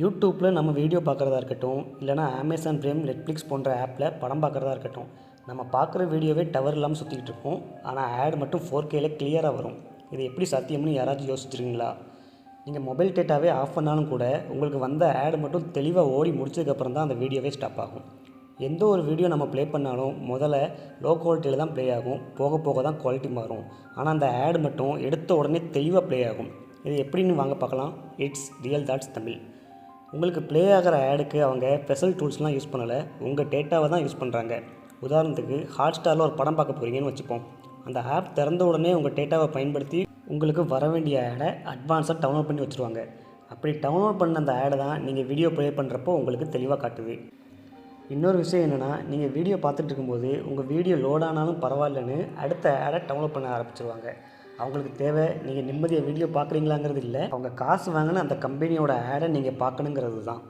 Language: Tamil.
யூடியூப்பில் நம்ம வீடியோ பார்க்குறதா இருக்கட்டும் இல்லைனா அமேசான் ப்ரைம் நெட்ஃப்ளிக்ஸ் போன்ற ஆப்பில் படம் பார்க்குறதா இருக்கட்டும் நம்ம பார்க்குற வீடியோவே டவர் இல்லாமல் சுற்றிக்கிட்டு இருக்கும் ஆனால் ஆட் மட்டும் ஃபோர் கேல கிளியராக வரும். இது எப்படி சாத்தியம்னு யாராச்சும் யோசிச்சிருக்கீங்களா? நீங்கள் மொபைல் டேட்டாவே ஆஃப் பண்ணாலும் கூட உங்களுக்கு வந்த ஆட் மட்டும் தெளிவாக ஓடி முடிச்சதுக்கப்புறம் தான் அந்த வீடியோவே ஸ்டாப் ஆகும். எந்த ஒரு வீடியோ நம்ம ப்ளே பண்ணாலும் முதல்ல லோ குவாலிட்டியில் தான் ப்ளே ஆகும். போக போக தான் குவாலிட்டி மாறும். ஆனால் அந்த ஆட் மட்டும் எடுத்த உடனே தெளிவாக ப்ளே ஆகும். இது எப்படின்னு வாங்க பார்க்கலாம். It's real thoughts Tamil. உங்களுக்கு ப்ளே ஆகிற ஆடுக்கு அவங்க ஸ்பெஷல் டூல்ஸ்லாம் யூஸ் பண்ணலை. உங்கள் டேட்டாவை தான் யூஸ் பண்ணுறாங்க உதாரணத்துக்கு ஹாட் ஸ்டாரில் ஒரு படம் பார்க்க போகிறீங்கன்னு வச்சுப்போம். அந்த ஆப் திறந்த உடனே உங்கள் டேட்டாவை பயன்படுத்தி உங்களுக்கு வர வேண்டிய ஆடை அட்வான்ஸாக டவுன்லோட் பண்ணி வச்சுருவாங்க. அப்படி டவுன்லோட் பண்ண அந்த ஆடை தான் நீங்கள் வீடியோ ப்ளே பண்ணுறப்போ உங்களுக்கு தெளிவாக காட்டுது. இன்னொரு விஷயம் என்னென்னா நீங்கள் வீடியோ பார்த்துட்டு இருக்கும்போது உங்கள் வீடியோ லோட் ஆனாலும் பரவாயில்லன்னு அடுத்த ஆடை டவுன்லோட் பண்ண ஆரம்பிச்சிருவாங்க. அவங்களுக்கு தேவை. நீங்கள் நிம்மதியாக வீடியோ பார்க்குறீங்களாங்கிறது இல்லை. அவங்க காசு வாங்கின அந்த கம்பெனியோட ஆடை நீங்கள் பார்க்கணுங்கிறது தான்.